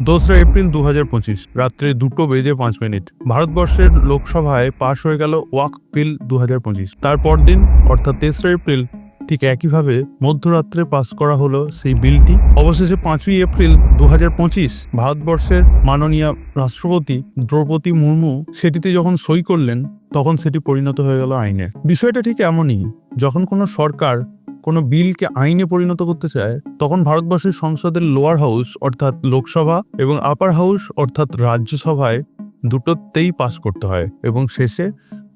দোসরা এপ্রিল দু রাত্রে দুটো বেজে পাঁচ মিনিট। ভারতবর্ষের লোকসভায় পাশ হয়ে গেল ওয়াক বিল দু তারপর দিন অর্থাৎ তেসরা এপ্রিল, ঠিক একইভাবে মধ্যরাত্রে পাস করা হলো সেই বিলটি। অবশেষে পাঁচই এপ্রিল দু হাজার পঁচিশ, ভারতবর্ষের মাননীয় রাষ্ট্রপতি দ্রৌপদী মুর্মু সেটিতে যখন সই করলেন, তখন সেটি পরিণত হয়ে গেল আইনে বিষয়টা ঠিক এমনই, যখন কোনো সরকার কোনো বিলকে আইনে পরিণত করতে চায়, তখন ভারতবর্ষের সংসদের লোয়ার হাউস অর্থাৎ লোকসভা, এবং আপার হাউস অর্থাৎ রাজ্যসভায় দুটোতেই পাশ করতে হয়। এবং শেষে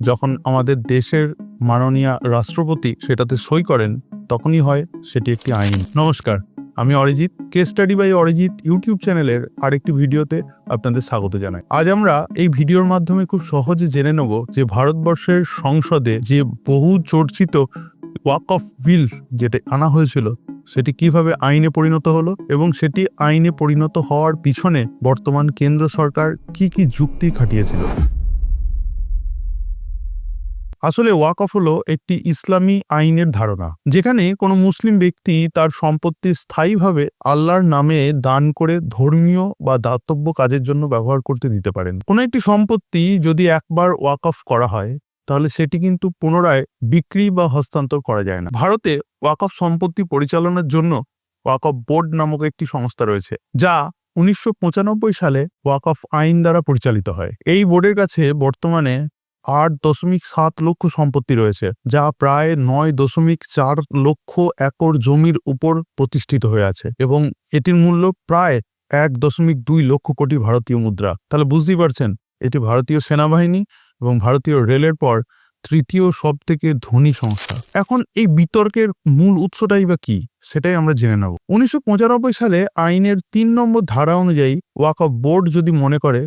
যখন আমাদের দেশের মাননীয় রাষ্ট্রপতি সেটাতে সই করেন, তখনই হয় সেটি একটি আইন। নমস্কার, আমি অরিজিৎ কে স্টাডি বাই অরিজিৎ ইউটিউব চ্যানেলের আরেকটি ভিডিওতে আপনাদের স্বাগত জানাই। আজ আমরা এই ভিডিওর মাধ্যমে খুব সহজে জেনে নেব যে ভারতবর্ষের সংসদে যে বহু চর্চিত ওয়াক অফ বিল যেটা আনা হয়েছিল, সেটি কীভাবে আইনে পরিণত হলো এবং সেটি আইনে পরিণত হওয়ার পিছনে বর্তমান কেন্দ্র সরকার কি কি যুক্তি খাটিয়েছিল? আসলে ওয়াক অফ হলো একটি ইসলামী আইনের ধারণা, যেখানে কোনো মুসলিম ব্যক্তি তার সম্পত্তি স্থায়ীভাবে আল্লাহর নামে দান করে ধর্মীয় বা দাতব্য কাজের জন্য ব্যবহার করতে দিতে পারেন। কোনো একটি সম্পত্তি যদি একবার ওয়াক অফ করা হয় তাহলে সেটি কিন্তু পুনরায় বিক্রি বা হস্তান্তর করা যায় না। ভারতে ওয়াকফ সম্পত্তি পরিচালনার জন্য ওয়াকফ বোর্ড নামক একটি সংস্থা রয়েছে, যা উনিশশো পঁচানব্বই সালে ওয়াকফ আইন দ্বারা পরিচালিত হয়। এই বোর্ডের কাছে বর্তমানে আট দশমিক সাত লক্ষ সম্পত্তি রয়েছে, যা প্রায় নয় দশমিক চার লক্ষ একর জমির উপর প্রতিষ্ঠিত হয়ে আছে এবং এটির মূল্য প্রায় এক দশমিক দুই লক্ষ কোটি ভারতীয় মুদ্রা। তাহলে বুঝতেই পারছেন, এটি ভারতীয় সেনাবাহিনী এবং ভারতীয় রেলের পর তৃতীয় সব থেকে ধনী সংস্থা। এখন এই বিতর্কের মূল উৎসটাই বা কি, সেটাই আমরা জেনে নেব। উনিশশো পঁচানব্বই সালে আইনের তিন নম্বর ধারা অনুযায়ী ওয়াকফ বোর্ড যদি মনে করে,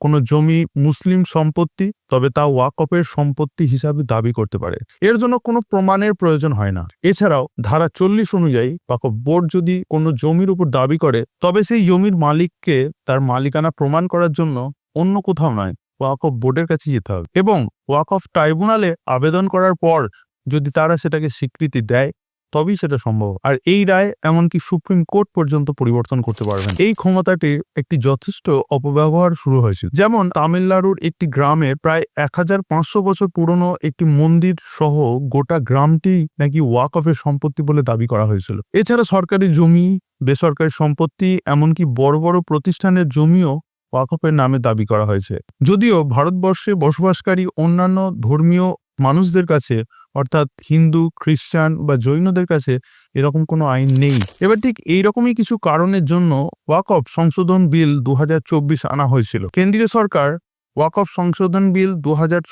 কোনো জমি মুসলিম সম্পত্তি, তবে তা ওয়াকফের সম্পত্তি হিসাবে দাবি করতে পারে। এর জন্য কোনো প্রমাণের প্রয়োজন হয় না। এছাড়াও ধারা চল্লিশ অনুযায়ী ওয়াকফ বোর্ড যদি কোনো জমির উপর দাবি করে, তবে সেই জমির মালিককে তার মালিকানা প্রমাণ করার জন্য অন্য কোথাও নয়। ওয়াকফ বোর্ডের কাছে যেতে হবে। এবং ওয়াকফ ট্রাইব্যুনালে আবেদন করার পর যদি তারা সেটাকে স্বীকৃতি দেয়, তবেই সেটা সম্ভব। আর এই রায় এমনকি সুপ্রিম কোর্ট পর্যন্ত পরিবর্তন করতে পারবেন এই ক্ষমতাটির একটি যথেষ্ট অপব্যবহার শুরু হয়েছিল। যেমন তামিলনাড়ুর একটি গ্রামে প্রায় এক হাজার পাঁচশো বছর পুরনো একটি মন্দির সহ গোটা গ্রামটি নাকি ওয়াক ওয়াকফের সম্পত্তি বলে দাবি করা হয়েছিল। এছাড়া সরকারি জমি, বেসরকারি সম্পত্তি, এমনকি বড় বড় প্রতিষ্ঠানের জমিও ওয়াকফের নামে দাবি করা হয়েছে। যদিও ভারতবর্ষে বসবাসকারী অন্যান্য ধর্মীয় মানুষদের কাছে, অর্থাৎ হিন্দু, খ্রিস্টান বা জৈনদের কাছে এরকম কোনো আইন নেই। এবার ঠিক এইরকমই কিছু কারণের জন্য ওয়াকফ সংশোধন বিল দুহাজার চব্বিশ আনা হয়েছিল। কেন্দ্রীয় সরকার ওয়াকফ সংশোধন বিল দু হাজার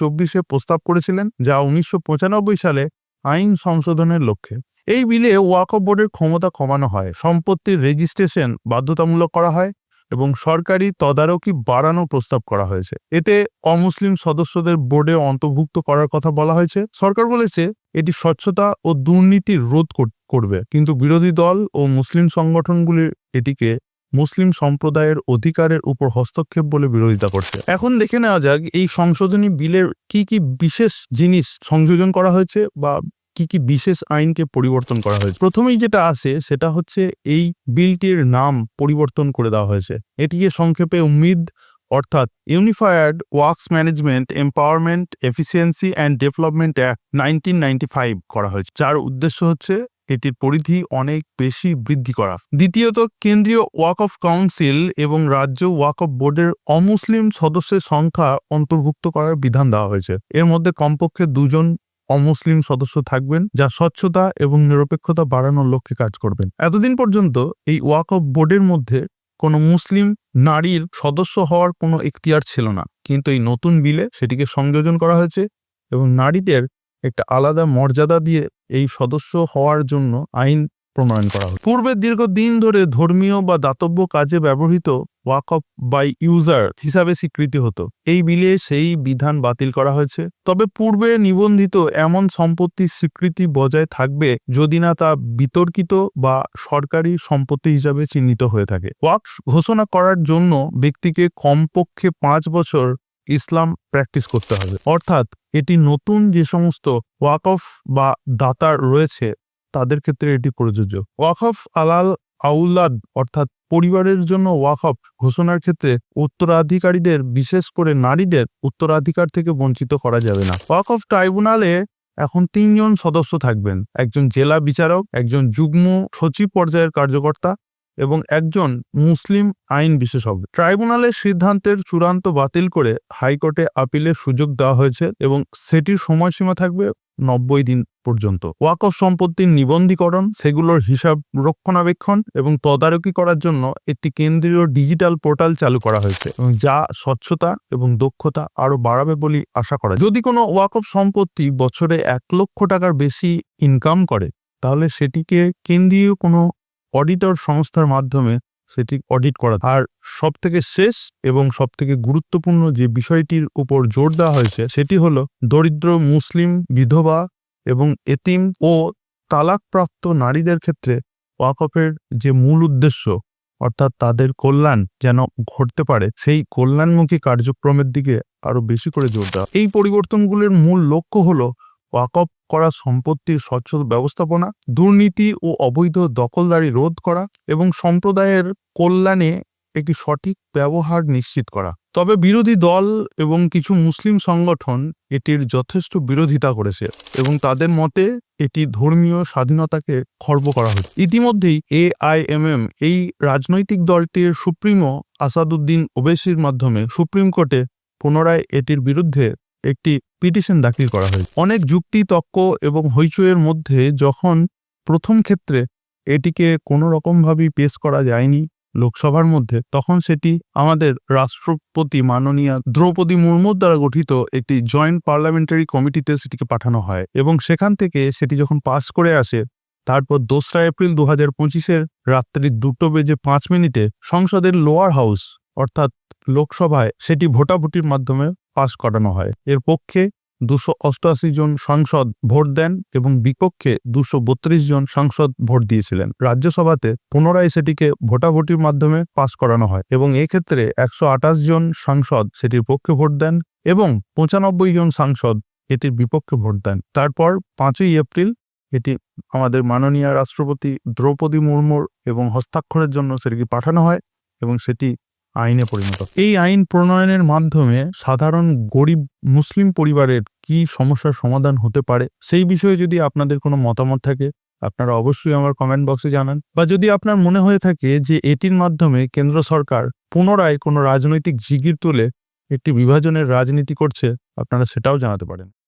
প্রস্তাব করেছিলেন, যা উনিশশো পঁচানব্বই সালে আইন সংশোধনের লক্ষ্যে। এই বিলে ওয়াকফ বোর্ডের ক্ষমতা কমানো হয়, সম্পত্তির রেজিস্ট্রেশন বাধ্যতামূলক করা হয় এবং সরকারি তদারকি বাড়ানো প্রস্তাব করা হয়েছে। এতে অমুসলিম সদস্যদের বোর্ডে অন্তর্ভুক্ত করার কথা বলা হয়েছে। সরকার বলেছে, এটি স্বচ্ছতা ও দুর্নীতি রোধ করবে। কিন্তু বিরোধী দল ও মুসলিম সংগঠনগুলির এটিকে মুসলিম সম্প্রদায়ের অধিকারের উপর হস্তক্ষেপ বলে বিরোধিতা করছে। এখন দেখে নেওয়া যাক, এই সংশোধনী বিলের কি কি বিশেষ জিনিস সংযোজন করা হয়েছে বা কি কি বিশেষ আইনকে পরিবর্তন করা হয়েছে? প্রথমেই যেটা আছে, সেটা হচ্ছে এই বিলটির নাম পরিবর্তন করে দেওয়া হয়েছে। এটিকে সংক্ষেপে উম্মিদ অর্থাৎ unified works management empowerment efficiency and development act nineteen করা হয়েছে। যার উদ্দেশ্য হচ্ছে এটির পরিধি অনেক বেশি বৃদ্ধি করা। দ্বিতীয়ত, কেন্দ্রীয় ওয়াক অফ কাউন্সিল এবং রাজ্য ওয়াক অফ বোর্ডের অমুসলিম সদস্যের সংখ্যা অন্তর্ভুক্ত করার বিধান দেওয়া হয়েছে। এর মধ্যে কমপক্ষে দুজন অমুসলিম সদস্য থাকবেন যা স্বচ্ছতা এবং নিরপেক্ষতা বাড়ানোর লক্ষ্যে কাজ করবেন। এতদিন পর্যন্ত এই ওয়াক অফ বোর্ডের মধ্যে কোনো মুসলিম নারীর সদস্য হওয়ার কোনো এখতিয়ার ছিল না। কিন্তু এই নতুন বিলে সেটিকে সংযোজন করা হয়েছে এবং নারীদের একটা আলাদা মর্যাদা দিয়ে এই সদস্য হওয়ার জন্য আইন প্রণয়ন করা হয় পূর্বে দীর্ঘদিন ধরে ধর্মীয় বা দাতব্য কাজে ব্যবহৃত ওয়াকফ বাই ইউজার হিসাবে স্বীকৃতি হতো। এই বিলে সেই বিধান বাতিল করা হয়েছে। তবে পূর্বে নিবন্ধিত এমন সম্পত্তির স্বীকৃতি বজায় থাকবে যদি না তা বিতর্কিত বা সরকারি সম্পত্তি হিসাবে চিহ্নিত হয়ে থাকে। ওয়াকফ ঘোষণা করার জন্য ব্যক্তিকে কমপক্ষে পাঁচ বছর ইসলাম প্র্যাকটিস করতে হবে। অর্থাৎ এটি নতুন যে সমস্ত ওয়াকফ বা দাতার রয়েছে তাদের ক্ষেত্রে এটি প্রযোজ্য। ওয়াকফ আলাল আউলাদ অর্থাৎ পরিবারের জন্য ওয়াকফ ঘোষণার ক্ষেত্রে উত্তরাধিকারীদের, বিশেষ করে নারীদের, উত্তরাধিকার থেকে বঞ্চিত করা যাবে না। ওয়াকফ ট্রাইব্যুনালে এখন তিনজন সদস্য থাকবেন। একজন জেলা বিচারক, একজন যুগ্ম সচিব পর্যায়ের কার্যকর্তা এবং একজন মুসলিম আইন বিশেষজ্ঞ। ট্রাইব্যুনালের সিদ্ধান্তের চূড়ান্ত বাতিল করে হাইকোর্টে আপিলের সুযোগ দেওয়া হয়েছে এবং সেটির সময়সীমা থাকবে নব্বই দিন পর্যন্ত। ওয়াকফ সম্পত্তির নিবন্ধীকরণ, সেগুলোর হিসাব রক্ষণাবেক্ষণ এবং তদারকি করার জন্য একটি কেন্দ্রীয় ডিজিটাল পোর্টাল চালু করা হয়েছে এবং যা স্বচ্ছতা এবং দক্ষতা আরও বাড়াবে বলে আশা করা যদি কোনো ওয়াকফ সম্পত্তি বছরে এক লক্ষ টাকার বেশি ইনকাম করে, তাহলে সেটিকে কেন্দ্রীয় কোনো অডিটর সংস্থার মাধ্যমে সেটি অডিট করা। আর সব থেকে শেষ এবং সব থেকে গুরুত্বপূর্ণ যে বিষয়টির উপর জোর দেওয়া হয়েছে, সেটি হলো দরিদ্র মুসলিম বিধবা এবং এতিম ও তালাকপ্রাপ্ত নারীদের ক্ষেত্রে ওয়াকফের যে মূল উদ্দেশ্য, অর্থাৎ তাদের কল্যাণ যেন ঘটতে পারে, সেই কল্যাণমুখী কার্যক্রমের দিকে আরও বেশি করে জোর দেওয়া। এই পরিবর্তনগুলির মূল লক্ষ্য হলো ওয়াকফ করা সম্পত্তির স্বচ্ছ ব্যবস্থাপনা, দুর্নীতি ও অবৈধ দখলদারি রোধ করা এবং সম্প্রদায়ের কল্যাণে একটি সঠিক ব্যবহার নিশ্চিত করা। তবে বিরোধী দল এবং কিছু মুসলিম সংগঠন এটির যথেষ্ট বিরোধিতা করেছে এবং তাদের মতে এটি ধর্মীয় স্বাধীনতাকে খর্ব করা হচ্ছে ইতিমধ্যেই এআইএমএম, এই রাজনৈতিক দলটির সুপ্রিমো আসাদুদ্দিন ওবেসির মাধ্যমে সুপ্রিম কোর্টে পুনরায় এটির বিরুদ্ধে একটি পিটিশন দাখিল করা হয় অনেক যুক্তি তক্ক এবং হইচইয়ের মধ্যে যখন প্রথম ক্ষেত্রে এটিকে কোনো রকমভাবেই পেশ করা যায়নি লোকসভার মধ্যে, তখন সেটি আমাদের রাষ্ট্রপতি মাননীয়া দ্রৌপদী মুর্মুর দ্বারা গঠিত একটি জয়েন্ট পার্লামেন্টারি কমিটিতে সেটিকে পাঠানো হয় এবং সেখান থেকে সেটি যখন পাস করে আসে, তারপর দোসরা এপ্রিল দু হাজার পঁচিশের রাত্রি দুটো বেজে পাঁচ মিনিটে সংসদের লোয়ার হাউস অর্থাৎ লোকসভায় সেটি ভোটাভুটির মাধ্যমে পাস করানো হয়। এর পক্ষে দুশো অষ্টআশি জন সাংসদ ভোট দেন এবং বিপক্ষে দুশো বত্রিশ জন সাংসদ ভোট দিয়েছিলেন। রাজ্যসভাতে পুনরায় সেটিকে ভোটাভুটির মাধ্যমে পাস করানো হয় এবং এক্ষেত্রে একশো আঠাশ জন সাংসদ সেটির পক্ষে ভোট দেন এবং পঁচানব্বই জন সাংসদ এটির বিপক্ষে ভোট দেন। তারপর পাঁচই এপ্রিল এটি আমাদের মাননীয় রাষ্ট্রপতি দ্রৌপদী মুর্মুর এবং হস্তাক্ষরের জন্য সেটিকে পাঠানো হয় এবং সেটি আইনে পরিণত। এই আইন প্রণয়নের মাধ্যমে সাধারণ গরিব মুসলিম পরিবারের কি সমস্যার সমাধান হতে পারে সেই বিষয়ে যদি আপনাদের কোনো মতামত থাকে, আপনারা অবশ্যই আমার কমেন্ট বক্সে জানান। বা যদি আপনার মনে হয়ে থাকে যে এটির মাধ্যমে কেন্দ্র সরকার পুনরায় কোনো রাজনৈতিক জিগির তুলে একটি বিভাজনের রাজনীতি করছে, আপনারা সেটাও জানাতে পারেন।